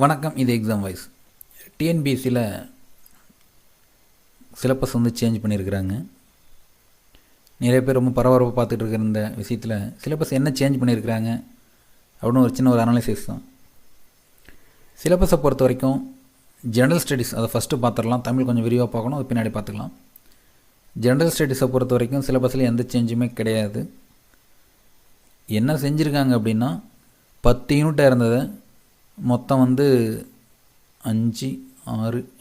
வணக்கம் இது exam wise டிஎன்பிஎஸ்சியில் சிலபஸ் வந்து சேஞ்ச் பண்ணியிருக்கிறாங்க நிறைய பேர் ரொம்ப பரபரப்பாக பார்த்துட்டு இருக்கிற இந்த விஷயத்தில் சிலபஸ் என்ன சேஞ்ச் பண்ணியிருக்கிறாங்க அப்படின்னு ஒரு சின்ன ஒரு அனாலிசிஸ் தான். சிலபஸை பொறுத்த வரைக்கும் ஜென்ரல் ஸ்டடீஸ் அதை ஃபஸ்ட்டு பார்த்துடலாம். தமிழ் கொஞ்சம் விரிவாக பார்க்கணும் அது பின்னாடி பார்த்துக்கலாம். ஜென்ரல் ஸ்டடீஸை பொறுத்த வரைக்கும் சிலபஸில் எந்த சேஞ்சுமே கிடையாது. என்ன செஞ்சுருக்காங்க அப்படின்னா பத்து யூனிட்டாக இருந்ததை மொத்தம் வந்து அஞ்சு ஆறு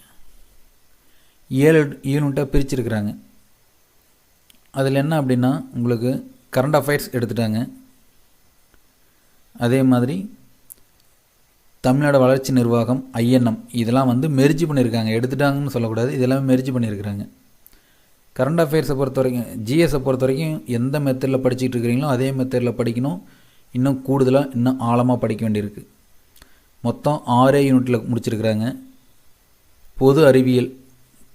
ஏழு யூனிட்டாக பிரிச்சிருக்கிறாங்க. அதில் என்ன அப்படின்னா உங்களுக்கு கரண்ட் அஃபேர்ஸ் எடுத்துட்டாங்க. அதே மாதிரி தமிழ்நாடு வளர்ச்சி நிர்வாகம் ஐஎன்எம் இதெல்லாம் வந்து மெரிஜி பண்ணியிருக்காங்க. எடுத்துட்டாங்கன்னு சொல்லக்கூடாது இதெல்லாமே மெரிஜி பண்ணியிருக்கிறாங்க. கரண்ட் அஃபேர்ஸை பொறுத்த வரைக்கும் ஜிஎஸை பொறுத்த வரைக்கும் எந்த மெத்தடில் படிச்சுட்டு இருக்கிறீங்களோ அதே மெத்தடில் படிக்கணும். இன்னும் கூடுதலாக இன்னும் ஆழமாக படிக்க வேண்டியிருக்கு. மொத்தம் ஆறே யூனிட்டில் முடிச்சிருக்கிறாங்க. பொது அறிவியல்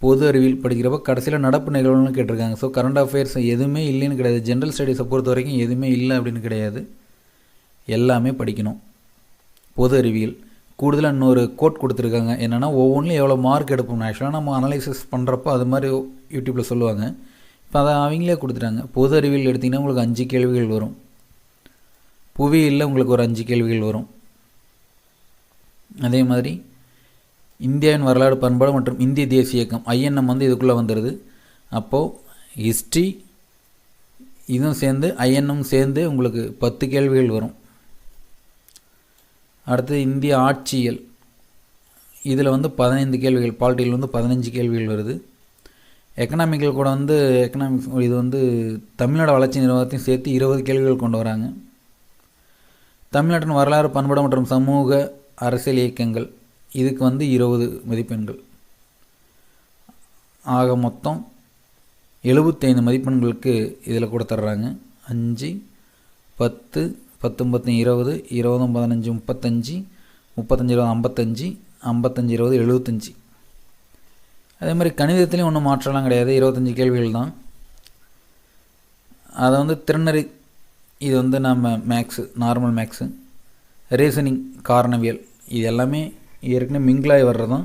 பொது அறிவியல் படிக்கிறப்ப கடைசியில் நடப்பு நிகழ்வுன்னு கேட்டிருக்காங்க. ஸோ கரண்ட் அஃபேர்ஸ் எதுவுமே இல்லைன்னு கிடையாது. ஜென்ரல் ஸ்டடீஸை பொறுத்த வரைக்கும் எதுவுமே இல்லை அப்படின்னு கிடையாது. எல்லாமே படிக்கணும். பொது அறிவியல். கூடுதலாக இன்னொரு கோட் கொடுத்துருக்காங்க. என்னென்னா ஒவ்வொன்றிலும் எவ்வளோ மார்க் எடுப்போம் ஆக்சுவலாக நம்ம அனலைசிஸ் பண்ணுறப்போ அது மாதிரி யூடியூப்பில் சொல்லுவாங்க. இப்போ அதை அவங்களே கொடுத்துட்டாங்க. பொது அறிவியல் எடுத்திங்கன்னா உங்களுக்கு அஞ்சு கேள்விகள் வரும். புவியியலில் உங்களுக்கு ஒரு அஞ்சு கேள்விகள் வரும். அதே மாதிரி இந்தியாவின் வரலாறு பண்பாடு மற்றும் இந்திய தேசிய இயக்கம் ஐஎன்எம் வந்து இதுக்குள்ளே வந்துடுது அப்போது ஹிஸ்ட்ரி இதுவும் சேர்ந்து ஐஎன்எம் சேர்ந்து உங்களுக்கு பத்து கேள்விகள் வரும். அடுத்து இந்திய ஆட்சியல் இதில் வந்து பதினைந்து கேள்விகள் பாலிட்டியில் வந்து பதினஞ்சு கேள்விகள் வருது. எக்கனாமிக்கல் கூட வந்து எக்கனாமிக்ஸ் இது வந்து தமிழ்நாடு வளர்ச்சி நிர்வாகத்தையும் சேர்த்து இருபது கேள்விகள் கொண்டு வராங்க. தமிழ்நாட்டின் வரலாறு பண்பாடு மற்றும் சமூக அரசியல் இயக்கங்கள். இதுக்கு வந்து இருபது மதிப்பெண்கள். ஆக மொத்தம் எழுபத்தைந்து மதிப்பெண்களுக்கு இதில் கொடுத்துட்றாங்க அஞ்சு பத்து பத்தொம்பத்து இருபது இருபதும் பதினஞ்சு முப்பத்தஞ்சு முப்பத்தஞ்சு இருபது ஐம்பத்தஞ்சு ஐம்பத்தஞ்சு இருபது எழுபத்தஞ்சி. அதே மாதிரி கணிதத்துலேயும் ஒன்றும் மாற்றலாம் கிடையாது. இருபத்தஞ்சி கேள்விகள் தான். அதை வந்து திறனறி இது வந்து நம்ம மேக்ஸு நார்மல் மேக்ஸு ரீசனிங் காரணவியல் இது எல்லாமே ஏற்கனவே மிங்கிளாகி வர்றதும்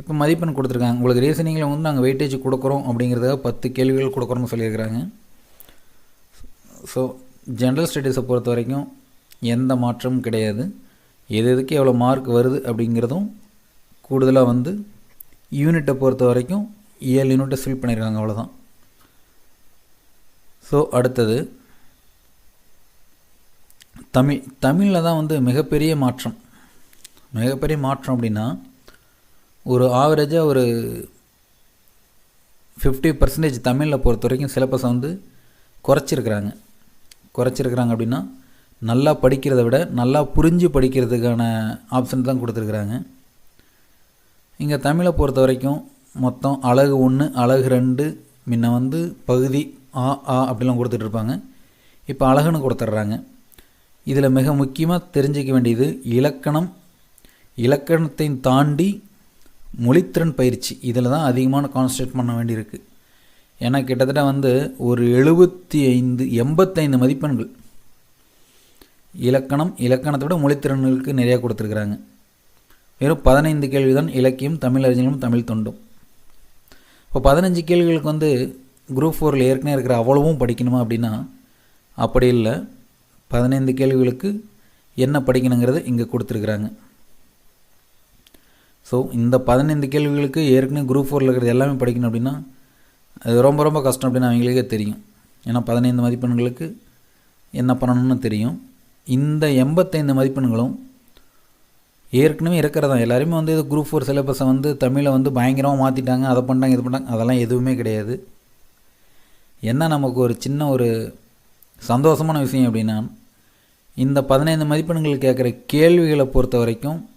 இப்போ மதிப்பெண் கொடுத்துருக்காங்க. உங்களுக்கு ரீசனிங்கில் வந்து நாங்கள் வெயிட்டேஜ் கொடுக்குறோம் அப்படிங்கிறதுக்காக பத்து கேள்விகள் கொடுக்குறோம்னு சொல்லியிருக்கிறாங்க. ஸோ ஜென்ரல் ஸ்டடீஸை பொறுத்த வரைக்கும் எந்த மாற்றமும் கிடையாது. எது எதுக்கு எவ்வளோ மார்க் வருது அப்படிங்கிறதும் கூடுதலாக வந்து யூனிட்டை பொறுத்த வரைக்கும் ஏழு யூனிட்டை ஃபில் பண்ணியிருக்காங்க அவ்வளோதான் ஸோ அடுத்தது தமிழ் தமிழில் தான் வந்து மிகப்பெரிய மாற்றம். மிகப்பெரிய மாற்றம் அப்படின்னா ஒரு ஆவரேஜாக ஒரு ஃபிஃப்டி பர்சன்டேஜ் தமிழில் பொறுத்த வரைக்கும் சிலபஸை வந்து குறைச்சிருக்கிறாங்க. குறைச்சிருக்கிறாங்க அப்படின்னா நல்லா படிக்கிறத விட நல்லா புரிஞ்சு படிக்கிறதுக்கான ஆப்ஷன் தான் கொடுத்துருக்குறாங்க. இங்கே தமிழை பொறுத்த வரைக்கும் மொத்தம் அழகு ஒன்று அழகு ரெண்டு முன்ன வந்து பகுதி ஆ ஆ அப்படிலாம் கொடுத்துட்ருப்பாங்க இப்போ அழகுன்னு கொடுத்துட்றாங்க. இதில் மிக முக்கியமாக தெரிஞ்சிக்க வேண்டியது இலக்கணம் இலக்கணத்தை தாண்டி மொழித்திறன் பயிற்சி. இதில் தான் அதிகமான கான்சன்ட்ரேட் பண்ண வேண்டியிருக்கு. ஏன்னா கிட்டத்தட்ட வந்து ஒரு எழுபத்தி ஐந்து எண்பத்தைந்து மதிப்பெண்கள் இலக்கணம் இலக்கணத்தை விட மொழித்திறன்களுக்கு நிறையா கொடுத்துருக்குறாங்க. வெறும் பதினைந்து கேள்வி தான் இலக்கியம் தமிழ் அறிஞர்களும் தமிழ் தொண்டும். இப்போ பதினஞ்சு கேள்விகளுக்கு வந்து குரூப் ஃபோரில் ஏற்கனவே இருக்கிற அவ்வளவும் படிக்கணுமா அப்படின்னா அப்படி இல்லை. பதினைந்து கேள்விகளுக்கு என்ன படிக்கணுங்கிறத இங்கே கொடுத்துருக்குறாங்க. ஸோ இந்த பதினைந்து கேள்விகளுக்கு ஏற்கனவே குரூப் ஃபோரில் இருக்கிறது எல்லாமே படிக்கணும் அப்படின்னா அது ரொம்ப ரொம்ப கஷ்டம் அப்படின்னு அவங்களுக்கே தெரியும். ஏன்னா பதினைந்து மதிப்பெண்களுக்கு என்ன பண்ணணும்னு தெரியும். இந்த எண்பத்தைந்து மதிப்பெண்களும் ஏற்கனவே இருக்கிறதான். எல்லாருமே வந்து இது குரூப் ஃபோர் சிலபஸை வந்து தமிழை வந்து பயங்கரமாக மாற்றிட்டாங்க அதை பண்ணிட்டாங்க இது பண்ணிட்டாங்க அதெல்லாம் எதுவுமே கிடையாது. என்ன நமக்கு ஒரு சின்ன ஒரு சந்தோஷமான விஷயம் அப்படின்னா இந்த பதினைந்து மதிப்பெண்கள் கேட்குற கேள்விகளை பொறுத்த வரைக்கும்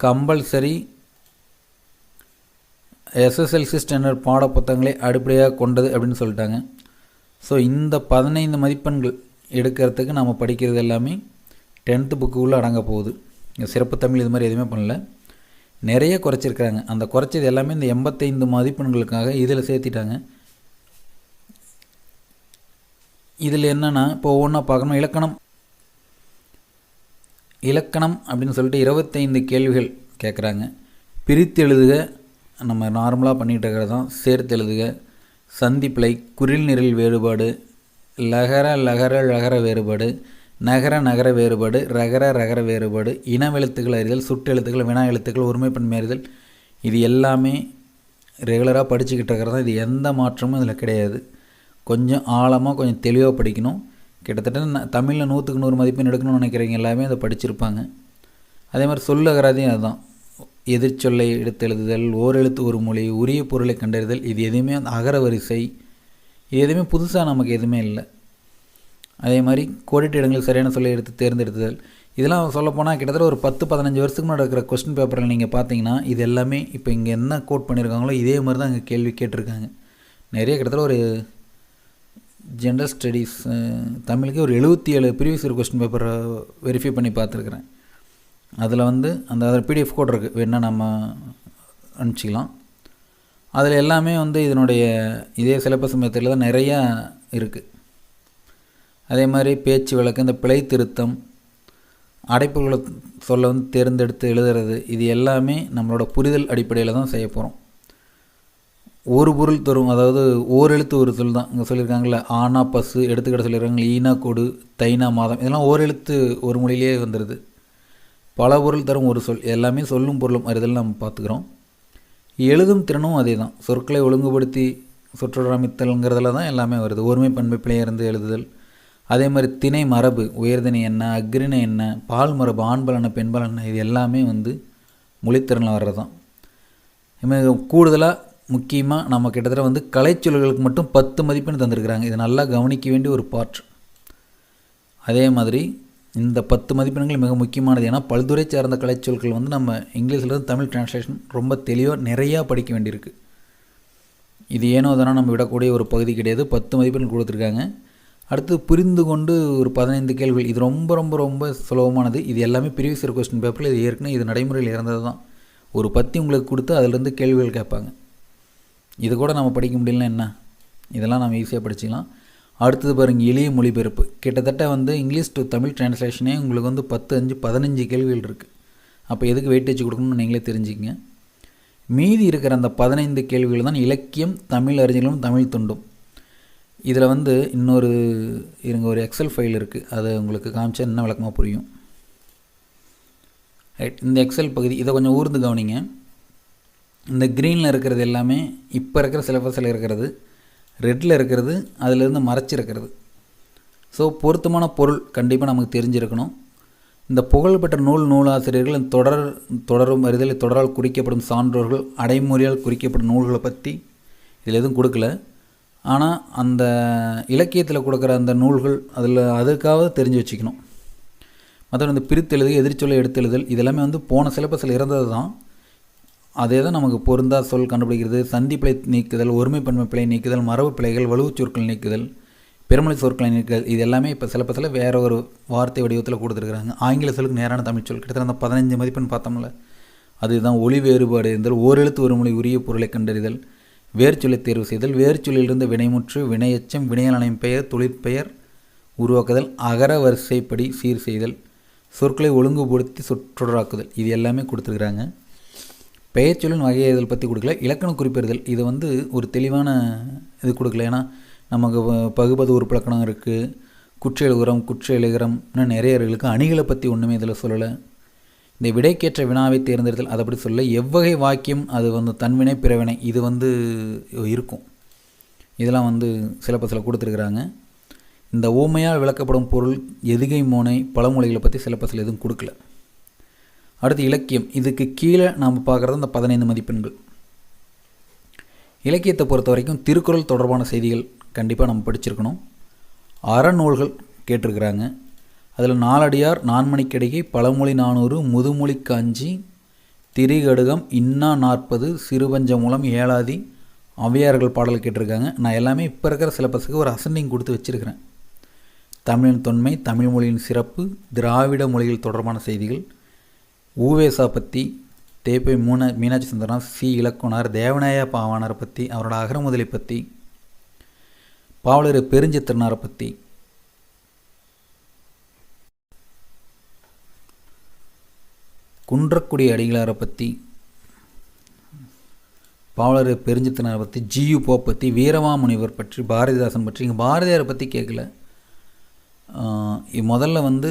கம்பல்சரி எஸ்எஸ்எல்சி ஸ்டாண்டர்ட் பாட அடிப்படையாக கொண்டது அப்படின்னு சொல்லிட்டாங்க. ஸோ இந்த பதினைந்து மதிப்பெண்கள் எடுக்கிறதுக்கு நம்ம படிக்கிறது எல்லாமே டென்த்து புக்குள்ளே அடங்க போகுது. இங்கே சிறப்பு தமிழ் இது மாதிரி எதுவுமே பண்ணல. நிறைய குறைச்சிருக்கிறாங்க. அந்த குறைச்சது எல்லாமே இந்த எண்பத்தைந்து மதிப்பெண்களுக்காக இதில் சேர்த்திட்டாங்க. இதில் என்னென்னா இப்போ ஒவ்வொன்றா பார்க்கணும். இலக்கணம். இலக்கணம் அப்படின்னு சொல்லிட்டு இருபத்தைந்து கேள்விகள் கேட்குறாங்க. பிரித்து எழுதுக. நம்ம நார்மலாக பண்ணிகிட்டு இருக்கிறது தான். சேர்த்து எழுதுக. சந்திப்பிழை குரில் நிரல் வேறுபாடு லகர லகர லகர வேறுபாடு நகர நகர வேறுபாடு ரகர ரகர வேறுபாடு இனவெழுத்துக்கள் அறிதல் சுட்டெழுத்துக்கள் வினா எழுத்துக்கள் ஒருமைப்பன்மை அறிதல். இது எல்லாமே ரெகுலராக படிச்சுக்கிட்டு இருக்கிறது இது எந்த மாற்றமும் இதில் கிடையாது. கொஞ்சம் ஆழமாக கொஞ்சம் தெளிவாக படிக்கணும். கிட்டத்தட்ட ந- தமிழில் நூற்றுக்கு நூறு மதிப்பெண் எடுக்கணும்னு நினைக்கிறவங்க எல்லாமே அதை படிச்சிருப்பாங்க. அதே மாதிரி சொல்லகராதையும் அதுதான். எதிர்ச்சொல்லை எடுத்து எழுதுதல் ஓரெழுத்து ஒரு மொழி உரிய பொருளை கண்டறிதல் இது எதுவுமே அந்த அகர வரிசை. இது எதுவுமே புதுசாக நமக்கு எதுவுமே இல்லை. அதே மாதிரி கோடிட்டு இடங்கள் சரியான சொல்லை எடுத்து தேர்ந்தெடுத்தல். இதெல்லாம் சொல்லப்போனால் கிட்டத்தட்ட ஒரு பத்து பதினஞ்சு வருஷத்துக்கு முன்னாடி இருக்கிற கொஸ்டின் பேப்பரில் நீங்கள் பார்த்தீங்கன்னா இது எல்லாமே இப்போ இங்கே என்ன கோட் பண்ணியிருக்காங்களோ இதே மாதிரி தான் இங்கே கேள்வி கேட்டிருக்காங்க. நிறைய கிட்டத்தட்ட ஒரு ஜென்ரல் ஸ்டடீஸ் தமிழுக்கு ஒரு எழுபத்தி ஏழு ப்ரீவியஸ் இயர் கொஸ்டின் பேப்பரை வெரிஃபை பண்ணி பார்த்துருக்குறேன். அதில் வந்து அந்த அதில் பிடிஎஃப் கோட் இருக்குது வேணால் நம்ம அனுப்பிச்சிக்கலாம். அதில் எல்லாமே வந்து இதனுடைய இதே சிலபஸ் மெத்தடில் தான் நிறையா இருக்குது அதே மாதிரி பேச்சு வழக்கு இந்த பிழை திருத்தம் அடைப்புகளை சொல்ல வந்து தேர்ந்தெடுத்து எழுதுறது இது எல்லாமே நம்மளோட புரிதல் அடிப்படையில் தான் செய்ய போகிறோம் ஒரு பொருள் தரும் அதாவது ஓர் எழுத்து ஒரு சொல் தான். இங்கே சொல்லியிருக்காங்களே ஆனா பசு எடுத்துக்கிட்ட சொல்லியிருக்காங்க ஈனா கொடு தைனா மாதம். இதெல்லாம் ஓர் எழுத்து ஒரு மொழியிலேயே வந்துடுது பல பொருள் தரும் ஒரு சொல். எல்லாமே சொல்லும் பொருளும் அறிதல் நம்ம பார்த்துக்கிறோம். எழுதும் திறனும் அதே தான். சொற்களை ஒழுங்குபடுத்தி சுற்றுலாமித்தல்ங்கிறதுல தான் எல்லாமே வருது. ஒருமை பண்பு பிழையிருந்து எழுதுதல். அதே மாதிரி திணை மரபு உயர்தினை என்ன அக்ரிணை என்ன பால் மரபு ஆண்பால் என்ன என்ன இது எல்லாமே வந்து மொழித்திறனில் வர்றது தான். இதுமாதிரி கூடுதலாக முக்கியமாக நம்ம கிட்டத்தட்ட வந்து கலைச்சொல்களுக்கு மட்டும் பத்து மதிப்பெண் தந்திருக்கிறாங்க. இது நல்லா கவனிக்க வேண்டிய ஒரு பார்ட் அதே மாதிரி இந்த பத்து மதிப்பெண்கள் மிக முக்கியமானது ஏன்னா பல்துறை சார்ந்த கலைச்சொற்கள் வந்து நம்ம இங்கிலீஷ்லேருந்து தமிழ் டிரான்ஸ்லேஷன் ரொம்ப தெளிவாக நிறையா படிக்க வேண்டியிருக்கு. இது ஏனோ தானோ நம்ம விடக்கூடிய ஒரு பகுதி கிடையாது. பத்து மதிப்பெண் கொடுத்துருக்காங்க. அடுத்து புரிந்து கொண்டு ஒரு பதினைந்து கேள்விகள். இது ரொம்ப ரொம்ப ரொம்ப சுலபமானது. இது எல்லாமே ப்ரீவியஸ் கொஸ்டின் பேப்பரில் இது ஏற்கனவே இது நடைமுறையில் இறந்தது தான் ஒரு பத்தி உங்களுக்கு கொடுத்து அதிலிருந்து கேள்விகள் கேட்பாங்க. இது கூட நம்ம படிக்க முடியலன்னா என்ன? இதெல்லாம் நம்ம ஈஸியாக படிச்சிக்கலாம். அடுத்தது பாருங்க எளிய மொழிபெயர்ப்பு. கிட்டத்தட்ட வந்து இங்கிலீஷ் டு தமிழ் டிரான்ஸ்லேஷனே உங்களுக்கு வந்து பத்து அஞ்சு பதினஞ்சு கேள்விகள் இருக்குது அப்போ எதுக்கு வெயிட்டேஜ் கொடுக்கணும்னு நீங்களே தெரிஞ்சுக்கங்க. மீதி இருக்கிற அந்த பதினைந்து கேள்விகள் தான் இலக்கியம் தமிழ் அறிஞர்களும் தமிழ் துண்டும். இதில் வந்து இன்னொரு இருங்க ஒரு எக்ஸல் ஃபைல் இருக்குது அதை உங்களுக்கு காமிச்சா என்ன விளக்கமாக புரியும். ரைட் இந்த எக்ஸல் பகுதி இதை கொஞ்சம் ஊர்ந்து கவனிங்க. இந்த க்ரீனில் இருக்கிறது எல்லாமே இப்போ இருக்கிற சிலபஸில் இருக்கிறது ரெட்டில் இருக்கிறது அதிலிருந்து மறைச்சிருக்கிறது ஸோ பொருத்தமான பொருள் கண்டிப்பாக நமக்கு தெரிஞ்சிருக்கணும். இந்த புகழ்பெற்ற நூல் நூலாசிரியர்கள் தொடர் தொடரும் அறிதல் தொடரால் குறிக்கப்படும் சான்றோர்கள் அடைமொழியால் குறிக்கப்படும் நூல்களை பற்றி இதில் எதுவும் கொடுக்கல. ஆனால் அந்த இலக்கியத்தில் கொடுக்குற அந்த நூல்கள் அதில் அதுக்காவது தெரிஞ்சு வச்சுக்கணும். மற்றபடி இந்த பிரித்தெழுது எதிர்ச்சொல்லை எடுத்தெழுதல் இதெல்லாமே வந்து போன சிலபஸில் இருந்தது தான் அதே தான் நமக்கு பொருந்தா சொல் கண்டுபிடிக்கிறது சந்திப்பிழை நீக்குதல் ஒருமைப்பன்மை பிழை நீக்குதல் மரபு பிழைகள் வலுவுச் சொற்கள் நீக்குதல் பெருமொழி சொற்களை நீக்குதல் இது எல்லாமே இப்போ சிலப்பத்தில் வேறு ஒரு வார்த்தை வடிவத்தில் கொடுத்துருக்குறாங்க. ஆங்கில சொல்லுக்கு நேரான தமிழ் சொல். கிட்டத்தட்ட அந்த பதினஞ்சு மதிப்பெண் பார்த்தோம்ல அதுதான் ஒளி வேறுபாடு இருந்தல் ஓரெழுத்து ஒரு மொழி உரிய பொருளை கண்டறிதல் வேர்ச்சொல்லை தேர்வு செய்தல் வேர்ச்சொல்லிலிருந்து வினைமுற்று வினையச்சம் வினையலனையும் பெயர் தொழிற்பெயர் உருவாக்குதல் அகர வரிசைப்படி சீர் செய்தல் சொற்களை ஒழுங்குபடுத்தி சொற்றொடராக்குதல் இது எல்லாமே கொடுத்துருக்குறாங்க. பெயர்ச்சொல்லின் வகையறிதல் பற்றி கொடுக்கல. இலக்கண குறிப்பிடுதல் இது வந்து ஒரு தெளிவான இது கொடுக்கல. ஏன்னா நமக்கு பகுபது பகுபது உறுப்பிலக்கணம் இருக்குது குற்ற எழுகுறம் குற்ற எழுகுறம் இன்னும் நிறைய இருக்குது அணிகளை பற்றி ஒன்றுமே இதில் சொல்லலை. இந்த விடைக்கேற்ற வினாவை தேர்ந்தெடுத்தல் அதை பற்றி சொல்ல எவ்வகை வாக்கியம் அது வந்து தன்வினை பிறவினை இது வந்து இருக்கும். இதெல்லாம் வந்து சிலபஸில் கொடுத்துருக்குறாங்க. இந்த ஊமையால் விளக்கப்படும் பொருள் எதுகை மோனை பழமொழிகளை பற்றி சிலபஸில் எதுவும் கொடுக்கல. அடுத்து இலக்கியம். இதுக்கு கீழே நாம் பார்க்குறது அந்த பதினைந்து மதிப்பெண்கள். இலக்கியத்தை பொறுத்த வரைக்கும் திருக்குறள் தொடர்பான செய்திகள் கண்டிப்பாக நம்ம படிச்சிருக்கணும். அறநூல்கள் கேட்டிருக்கிறாங்க. அதில் நாலடியார் நான்மணிக்கிடையே பழமொழி நானூறு முதுமொழி காஞ்சி திரிகடுகம் இன்னா நாற்பது சிறுபஞ்சமூலம் ஏழாதி அவையார்கள் பாடல் கேட்டிருக்காங்க. நான் எல்லாமே இப்போ இருக்கிற சிலபஸுக்கு ஒரு அசெண்டிங் கொடுத்து வச்சுருக்கிறேன். தமிழின் தொன்மை தமிழ் மொழியின் சிறப்பு திராவிட மொழிகள் தொடர்பான செய்திகள் ஊவேசா பற்றி தேப்பை மூன மீனாட்சி சுந்தரம் சி. இலக்குனர் தேவநாய பாவாணரை பற்றி அவரோட அகரமுதலை பற்றி பாவலர் பெருஞ்சித்திரனாரை பற்றி குன்றக்குடி அடிகளாரை பற்றி பாவலர் பெருஞ்சித்தனாரை பற்றி ஜியு போ பற்றி வீரமாமுனிவர் பற்றி பாரதிதாசன் பற்றி இங்கே பாரதியாரை பற்றி கேட்கல இ- முதல்ல வந்து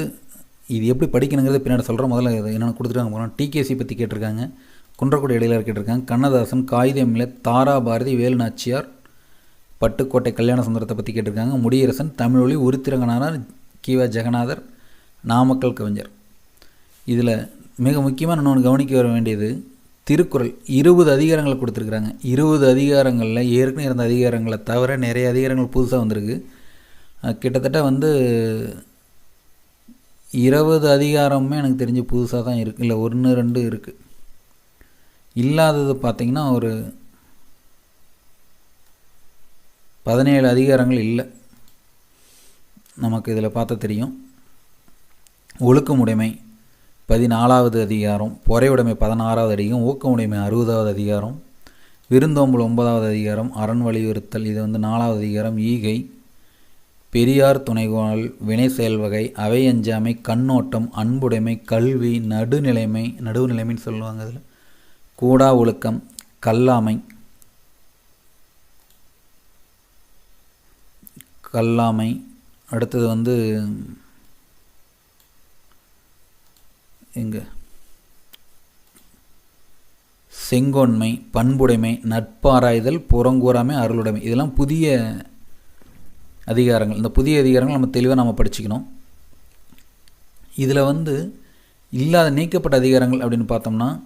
இது எப்படி படிக்கணுங்கிறத பின்னாடி சொல்கிற முதல்ல இது என்னென்ன கொடுத்துருக்காங்க டிகேசி பற்றி கேட்டிருக்காங்க. குன்றக்குடி இடையிலார் கேட்டிருக்காங்க. கண்ணதாசன் காகிதமில்ல தாரா பாரதி வேலு நாச்சியார் பட்டுக்கோட்டை கல்யாண சுந்தரத்தை பற்றி கேட்டிருக்காங்க. முடியரசன் தமிழொலி உருத்திரங்கனார் கீவா ஜெகநாதர் நாமக்கல் கவிஞர். இதில் மிக முக்கியமாக இன்னொன்று கவனிக்க வர வேண்டியது திருக்குறள் இருபது அதிகாரங்களை கொடுத்துருக்குறாங்க. இருபது அதிகாரங்களில் ஏற்கனவே இருந்த அதிகாரங்களை தவிர நிறைய அதிகாரங்கள் புதுசாக வந்திருக்கு. கிட்டத்தட்ட வந்து இருபது அதிகாரமுமே எனக்கு தெரிஞ்சு புதுசாக தான் இருக்குது இல்லை ஒன்று ரெண்டு இருக்குது இல்லாதது பார்த்திங்கன்னா ஒரு பதினேழு அதிகாரங்கள் இல்லை. நமக்கு இதில் பார்த்தா தெரியும். ஒழுக்கமுடைமை பதினாலாவது அதிகாரம் பொறையுடைமை பதினாறாவது அதிகாரம் ஊக்கமுடைமை அறுபதாவது அதிகாரம் விருந்தோம்பல் ஒன்பதாவது அதிகாரம் அரண் வலியுறுத்தல் இது வந்து நாலாவது அதிகாரம் ஈகை பெரியார் துணைகோணல் வினை செயல்வகை அவையஞ்சாமை கண்ணோட்டம் அன்புடைமை கல்வி நடுநிலைமை நடுவுநிலைமைன்னு சொல்லுவாங்க அதில். கூடா ஒழுக்கம் கல்லாமை கல்லாமை. அடுத்தது வந்து எங்க? செங்கோன்மை பண்புடைமை நட்பாராய்தல் புறங்கூறாமை அருளுடைமை. இதெல்லாம் புதிய அதிகாரங்கள். இந்த புதிய அதிகாரங்கள் நம்ம தெளிவாக நம்ம படிச்சுக்கணும். இதில் வந்து இல்லாத நீக்கப்பட்ட அதிகாரங்கள் அப்படின்னு பார்த்தோம்னா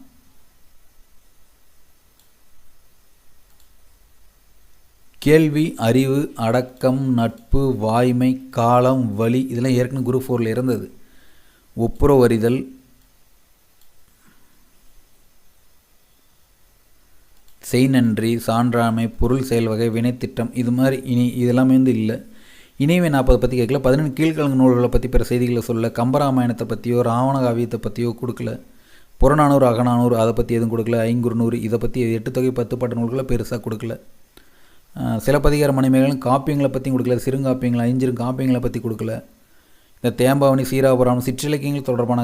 கேள்வி அறிவு அடக்கம் நட்பு வாய்மை காலம் வழி இதெல்லாம் ஏற்கனவே குரூப் ஃபோரில் இருந்தது. ஒப்புரவறிதல் செய்நன்றி சான்றாமை பொருள் செயல்வகை வினைத்திட்டம் இது மாதிரி இனி இதெல்லாமே வந்து இல்லை. இணைவே நாற்பதை பற்றி கேட்கல. பதினெண்டு கீழ்கலங்கு நூல்களை பற்றி பிற செய்திகளை சொல்ல கம்பராமாயணத்தை பற்றியோ ராவண காவியத்தை பற்றியோ கொடுக்கல. புறநானூறு அகநானூறு அதை பற்றி எதுவும் கொடுக்கல. ஐங்குறுநூறு இதை பற்றி எட்டு தொகை பத்து பாட்டு நூல்களை பெருசாக கொடுக்கல. சிலப்பதிகார மணிமேகலும் காப்பியங்களை பற்றியும் கொடுக்கல. சிறுங்காப்பியங்கள் ஐஞ்சிறு காப்பியங்களை பற்றி கொடுக்கல. இந்த தேம்பாவணி சீராபுரம் சிற்றிலக்கியங்கள் தொடர்பான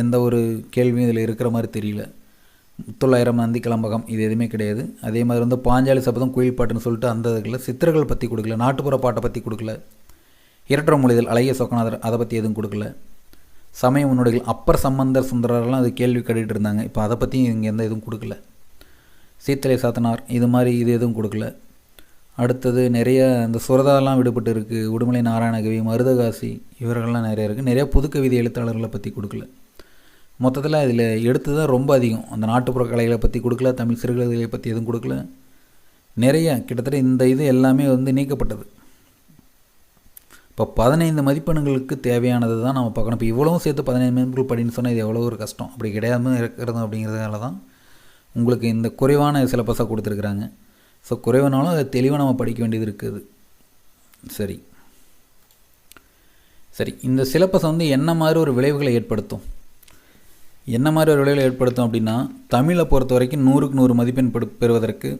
எந்த ஒரு கேள்வியும் இதில் இருக்கிற மாதிரி தெரியல. முத்தொள்ளாயிரம் நந்தி கிளம்பகம் இது எதுவுமே கிடையாது. அதே மாதிரி வந்து பாஞ்சாலி சபதம் குயில் பாட்டுன்னு சொல்லிட்டு அந்த இதுல சித்திரங்கள் பற்றி கொடுக்கல நாட்டுப்புற பாட்டை பற்றி கொடுக்கல. இரட்டர மொழிதல் அழகிய சொக்கநாதர் அதை பற்றி எதுவும் கொடுக்கல. சமய முன்னோடிகள் அப்பர் சம்பந்தர் சுந்தரர்லாம் அது கேள்வி கட்டிகிட்டு இருந்தாங்க. இப்போ அதை பற்றியும் இங்கே எந்த எதுவும் கொடுக்கல. சீத்தலை சாத்தனார் இது மாதிரி இது எதுவும் கொடுக்கல. அடுத்தது நிறைய இந்த சுரதாலாம் விடுபட்டு இருக்குது உடுமலை நாராயணகவி மருதகாசி இவர்கள்லாம் நிறைய இருக்குது நிறைய புதுக்கவிதை எழுத்தாளர்களை பற்றி கொடுக்கல. மொத்தத்தில் இதில் எடுத்து தான் ரொம்ப அதிகம். அந்த நாட்டுப்புற கலைகளை பற்றி கொடுக்கல தமிழ் சிறுகதைகளை பற்றி எதுவும் கொடுக்கல. நிறைய கிட்டத்தட்ட இந்த இது எல்லாமே வந்து நீக்கப்பட்டது. இப்போ பதினைந்து மதிப்பெண்களுக்கு தேவையானது தான் நம்ம பார்க்கணும். இப்போ இவ்வளவும் சேர்த்து பதினைந்து மதிப்பெண்கள் படின்னு சொன்னால் இது எவ்வளோ ஒரு கஷ்டம். அப்படி கிடையாமல் இருக்கிறது அப்படிங்கிறதுனால தான் உங்களுக்கு இந்த குறைவான சிலபஸாக கொடுத்துருக்குறாங்க. ஸோ குறைவானாலும் அதை தெளிவாக நம்ம படிக்க வேண்டியது இருக்குது. சரி. சரி இந்த சிலபஸ் வந்து என்ன மாதிரி ஒரு விளைவுகளை ஏற்படுத்தும்? என்ன மாதிரி ஒரு விளைவுகளை ஏற்படுத்தும் அப்படின்னா தமிழை பொறுத்த வரைக்கும் நூறுக்கு நூறு மதிப்பெண் பெறுவதற்கு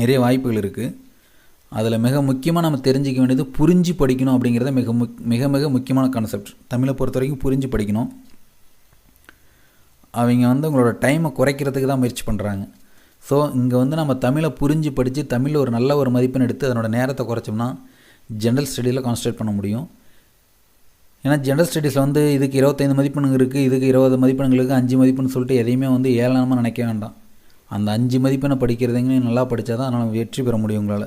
நிறைய வாய்ப்புகள் இருக்குது அதில் மிக முக்கியமாக நம்ம தெரிஞ்சிக்க வேண்டியது புரிஞ்சு படிக்கணும் அப்படிங்கிறத மிக முக் மிக மிக முக்கியமான கான்செப்ட் தமிழை பொறுத்த வரைக்கும் புரிஞ்சு படிக்கணும். அவங்க வந்து உங்களோட டைமை குறைக்கிறதுக்கு தான் முயற்சி பண்ணுறாங்க ஸோ இங்கே வந்து நம்ம தமிழை புரிஞ்சு படித்து தமிழில் ஒரு நல்ல ஒரு மதிப்பெண் எடுத்து அதனோட நேரத்தை குறைச்சோம்னா ஜென்ரல் ஸ்டடியில் கான்சன்ட்ரேட் பண்ண முடியும். ஏன்னா ஜென்ரல் ஸ்டடீஸில் வந்து இதுக்கு இருபத்தைந்து மதிப்பெண்கள் இருக்குது இதுக்கு இருபது மதிப்பெண்களுக்கு அஞ்சு மதிப்பெண் சொல்லிட்டு எதையுமே வந்து ஏளனமாக நினைக்க வேண்டாம். அந்த அஞ்சு மதிப்பெண்ணை படிக்கிறதுங்க நல்லா படித்தா தான் அதனால் வெற்றி பெற முடியும் உங்களால்.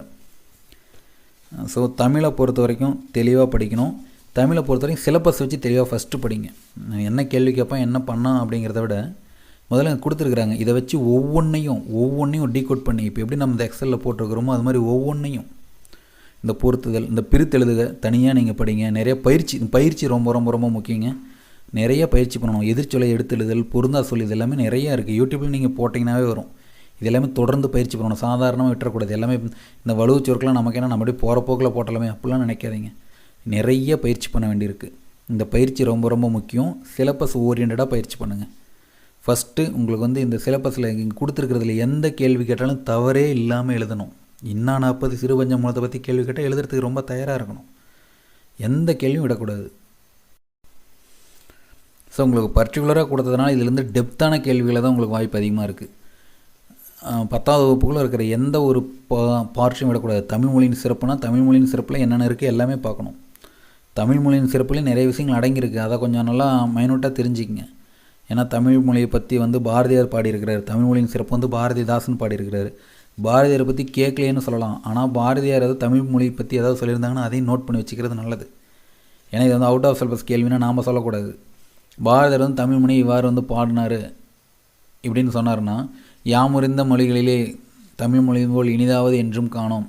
ஸோ தமிழை பொறுத்த வரைக்கும் தெளிவாக படிக்கணும். தமிழை பொறுத்த வரைக்கும் சிலபஸ் வச்சு தெளிவாக ஃபஸ்ட்டு படிங்க. என்ன கேள்வி கேட்பேன் என்ன பண்ணால் அப்படிங்கிறத விட முதல்ல கொடுத்துருக்குறாங்க. இதை வச்சு ஒவ்வொன்றையும் ஒவ்வொன்றையும் டீகோட் பண்ணி இப்போ எப்படி நம்ம இந்த எக்ஸலில் போட்டிருக்கிறோமோ அது மாதிரி ஒவ்வொன்றையும் இந்த பொருத்துதல் இந்த பிரித்தெழுதுக தனியாக நீங்கள் படிங்க. நிறைய பயிற்சி பயிற்சி ரொம்ப ரொம்ப ரொம்ப முக்கியங்க. நிறைய பயிற்சி பண்ணணும். எதிர்ச்சொலை எடுத்தெழுதல் பொருந்தா சொல் இது எல்லாமே நிறையா இருக்குது யூடியூப்பில் நீங்கள் போட்டிங்கனாவே வரும். இது எல்லாமே தொடர்ந்து பயிற்சி பண்ணணும். சாதாரணமாக விட்டுறக்கூடாது. எல்லாமே இந்த வலுவு சொற்கெலாம் நமக்கு என்ன? நம்ம அப்படியே போகிற போக்கில் போட்டலாமே. அப்படிலாம் நினைக்காதீங்க. நிறைய பயிற்சி பண்ண வேண்டியிருக்கு. இந்த பயிற்சி ரொம்ப ரொம்ப முக்கியம். சிலபஸ் ஓரியண்டடாக பயிற்சி பண்ணுங்கள் ஃபஸ்ட்டு உங்களுக்கு வந்து இந்த சிலபஸில் இங்கே கொடுத்துருக்கிறதுல எந்த கேள்வி கேட்டாலும் தவறே இல்லாமல் எழுதணும். இன்னா நாற்பது சிறுபஞ்ச மூலத்தை பற்றி கேள்வி கேட்டால் எழுதுறதுக்கு ரொம்ப தயாராக இருக்கணும். எந்த கேள்வியும் விடக்கூடாது. ஸோ உங்களுக்கு பர்டிகுலராக கொடுத்ததுனால இதுலேருந்து டெப்த்தான கேள்விகளை தான் உங்களுக்கு வாய்ப்பு அதிகமாக இருக்குது பத்தாவது வகுப்புக்குள்ளே இருக்கிற எந்த ஒரு பா பார்ட்ஸையும் விடக்கூடாது. தமிழ் மொழியின் சிறப்புனா தமிழ் மொழியின் சிறப்பில் என்னென்ன இருக்குது எல்லாமே பார்க்கணும். தமிழ் மொழியின் சிறப்புலேயும் நிறைய விஷயங்கள் அடங்கியிருக்கு. அதை கொஞ்சம் நல்லா மைனூட்டாக தெரிஞ்சுக்கங்க. ஏன்னா தமிழ் மொழியை பற்றி வந்து பாரதியார் பாடியிருக்கிறார். தமிழ் மொழியின் சிறப்பு வந்து பாரதிதாசன் பாடியிருக்கிறாரு. பாரதியாரை பற்றி கேட்கலையேன்னு சொல்லலாம். ஆனால் பாரதியார் ஏதாவது தமிழ் மொழியை பற்றி ஏதாவது சொல்லியிருந்தாங்கன்னா அதையும் நோட் பண்ணி வச்சுக்கிறது நல்லது. ஏன்னா இது வந்து அவுட் ஆஃப் சிலபஸ் கேள்வினா நாம் சொல்லக்கூடாது. பாரதியார் வந்து தமிழ் மொழி இவ்வாறு வந்து பாடினார் இப்படின்னு சொன்னார்னா யாமுறிந்த மொழிகளிலே தமிழ் மொழி போல் இனிதாவது என்றும் காணோம்.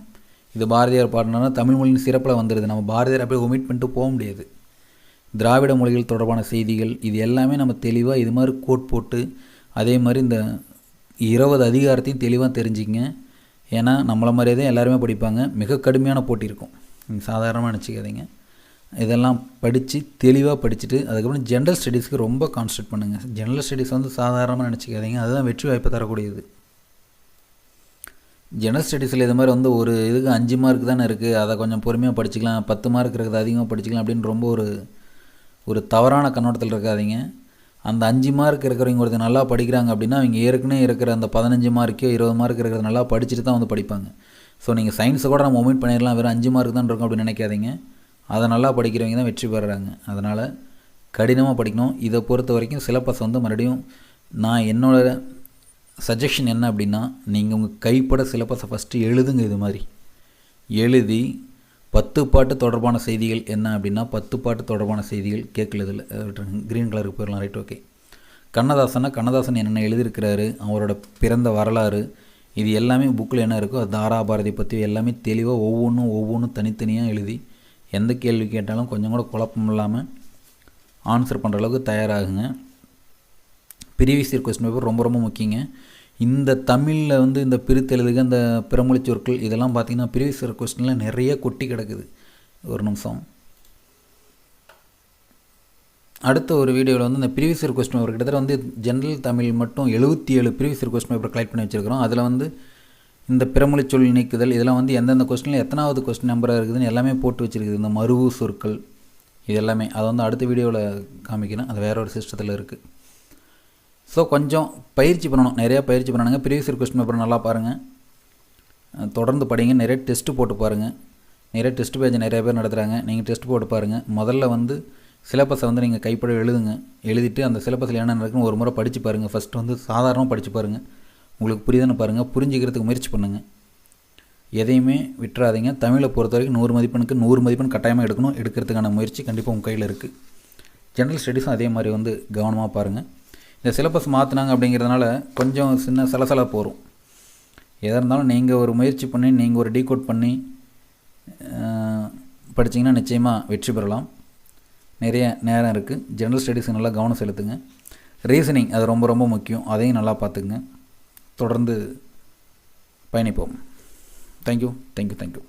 இது பாரதியார் பாடினார்னா தமிழ் மொழியின் சிறப்பில் வந்துடுது நம்ம பாரதியார் அப்படியே ஒமிட் பண்ணிட்டு போக முடியாது. திராவிட மொழிகள் தொடர்பான செய்திகள் இது எல்லாமே நம்ம தெளிவாக இது மாதிரி கோட் போட்டு அதே மாதிரி இந்த இருபது அதிகாரத்தையும் தெளிவாக தெரிஞ்சுங்க ஏன்னா நம்மளை மாதிரியே தான் எல்லாருமே படிப்பாங்க. மிக கடுமையான போட்டி இருக்கும். நீங்கள் சாதாரணமாக நினச்சிக்காதீங்க. இதெல்லாம் படித்து தெளிவாக படிச்சுட்டு அதுக்கப்புறம் ஜென்ரல் ஸ்டடீஸ்க்கு ரொம்ப கான்சன்ட்ரேட் பண்ணுங்கள் ஜென்ரல் ஸ்டடீஸ் வந்து சாதாரணமாக நினச்சிக்காதீங்க. அதுதான் வெற்றி வாய்ப்பை தரக்கூடியது. ஜெனரல் ஸ்டடீஸில் இது மாதிரி வந்து ஒரு இதுக்கு அஞ்சு மார்க் தானே இருக்குது அதை கொஞ்சம் பொறுமையாக படிச்சுக்கலாம். பத்து மார்க் இருக்கிறது அதிகமாக படிச்சுக்கலாம் அப்படின்னு ரொம்ப ஒரு ஒரு தவறான கண்ணோட்டத்தில் இருக்காதீங்க. அந்த அஞ்சு மார்க் இருக்கிறவங்க ஒருத்தர் நல்லா படிக்கிறாங்க அப்படின்னா அவங்க ஏற்கனவே இருக்கிற அந்த பதினஞ்சு மார்க்கோ இருபது மார்க் இருக்கிறத நல்லா படிச்சுட்டு தான் வந்து படிப்பாங்க. ஸோ நீங்கள் சயின்ஸை கூட நம்ம ஒமிட் பண்ணிடலாம். வெறும் அஞ்சு மார்க் தான் இருக்கும் அப்படின்னு நினைக்காதீங்க. அதை நல்லா படிக்கிறவங்க தான் வெற்றி பெறுறாங்க அதனால் கடினமாக படிக்கணும். இதை பொறுத்த வரைக்கும் சிலபஸ் வந்து மறுபடியும் நான் என்னோட சஜஷன் என்ன அப்படின்னா நீங்கள் உங்கள் கைப்பட சிலபஸை ஃபஸ்ட்டு எழுதுங்க இது மாதிரி. எழுதி பத்து பாட்டு தொடர்பான செய்திகள் என்ன அப்படின்னா பத்து பாட்டு தொடர்பான செய்திகள் கேட்கலதில் க்ரீன் கலருக்கு போயிடலாம். ரைட் ஓகே கண்ணதாசனா கண்ணதாசன் என்னென்ன எழுதியிருக்கிறாரு அவரோட பிறந்த வரலாறு இது எல்லாமே புக்கில் என்ன இருக்கோ அது தாராபாரதி பற்றி எல்லாமே தெளிவாக ஒவ்வொன்றும் ஒவ்வொன்றும் தனித்தனியாக எழுதி எந்த கேள்வி கேட்டாலும் கொஞ்சம் கூட குழப்பம் இல்லாமல் ஆன்சர் பண்ணுற அளவுக்கு தயாராகுங்க. ப்ரீவியஸ் இயர் கொஸ்டின் பேப்பர் ரொம்ப ரொம்ப முக்கியங்க. இந்த தமிழில் வந்து இந்த பிரித்தெழுதுக இந்த பிறமொழி சொற்கள் இதெல்லாம் பார்த்திங்கன்னா ப்ரீவியஸ் இயர் கொஸ்டினில் நிறைய கொட்டி கிடக்குது. ஒரு நிமிஷம். அடுத்த ஒரு வீடியோவில் வந்து இந்த ப்ரீவியஸ் இயர் கொஸ்டின் ஒரு கிட்டத்தட்ட வந்து ஜென்ரல் தமிழ் மட்டும் எழுபத்தி ஏழு previous year question paper collect பண்ணி வச்சுருக்கிறோம். அதில் வந்து இந்த பிறமொழி சொல் நீக்குதல் இதெல்லாம் வந்து எந்தெந்த கொஸ்டினில் எத்தனாவது கொஸ்டின் நம்பராக இருக்குதுன்னு எல்லாமே போட்டு வச்சுருக்குது. இந்த மருவு சொற்கள் இது எல்லாமே அதை வந்து அடுத்த வீடியோவில் காமிக்கணும் அது வேற ஒரு சிஸ்டத்தில் இருக்குது ஸோ கொஞ்சம் பயிற்சி பண்ணணும். நிறையா பயிற்சி பண்ணணுங்க. ப்ரீவியஸ் இயர் கொஸ்டின் பேப்பர் நல்லா பாருங்கள் தொடர்ந்து படிங்க. நிறைய டெஸ்ட்டு போட்டு பாருங்கள் நிறைய டெஸ்ட் பேஜ் நிறைய பேர் நடத்துகிறாங்க நீங்கள் டெஸ்ட் போட்டு பாருங்கள் முதல்ல வந்து சிலபஸை வந்து நீங்கள் கைப்பட எழுதுங்க. எழுதிட்டு அந்த சிலபஸில் என்ன நடக்குன்னு ஒரு முறை படித்து பாருங்கள் ஃபஸ்ட்டு வந்து சாதாரணமாக படித்து பாருங்கள் உங்களுக்கு புரியுதுன்னு பாருங்கள் புரிஞ்சுக்கிறதுக்கு முயற்சி பண்ணுங்கள் எதையுமே விட்டுறாதீங்க. தமிழை பொறுத்த வரைக்கும் நூறு மதிப்பெண்ணுக்கு நூறு மதிப்பெண் கட்டாயமாக எடுக்கணும். எடுக்கிறதுக்கான முயற்சி கண்டிப்பாக உங்கள் கையில் இருக்குது ஜென்ரல் ஸ்டடீஸும் அதே மாதிரி வந்து கவனமாக பாருங்கள் இந்த சிலபஸ் மாற்றினாங்க அப்படிங்கிறதுனால கொஞ்சம் சின்ன சலசலப்பு வரும். எதாக இருந்தாலும் நீங்கள் ஒரு முயற்சி பண்ணி நீங்கள் ஒரு டீகோட் பண்ணி படித்தீங்கன்னா நிச்சயமாக வெற்றி பெறலாம். நிறைய நேரம் இருக்குது ஜென்ரல் ஸ்டடீஸுக்கு நல்லா கவனம் செலுத்துங்க. ரீசனிங் அது ரொம்ப ரொம்ப முக்கியம். அதையும் நல்லா பார்த்துக்குங்க. தொடர்ந்து பயணிப்போம். Thank you thank you thank you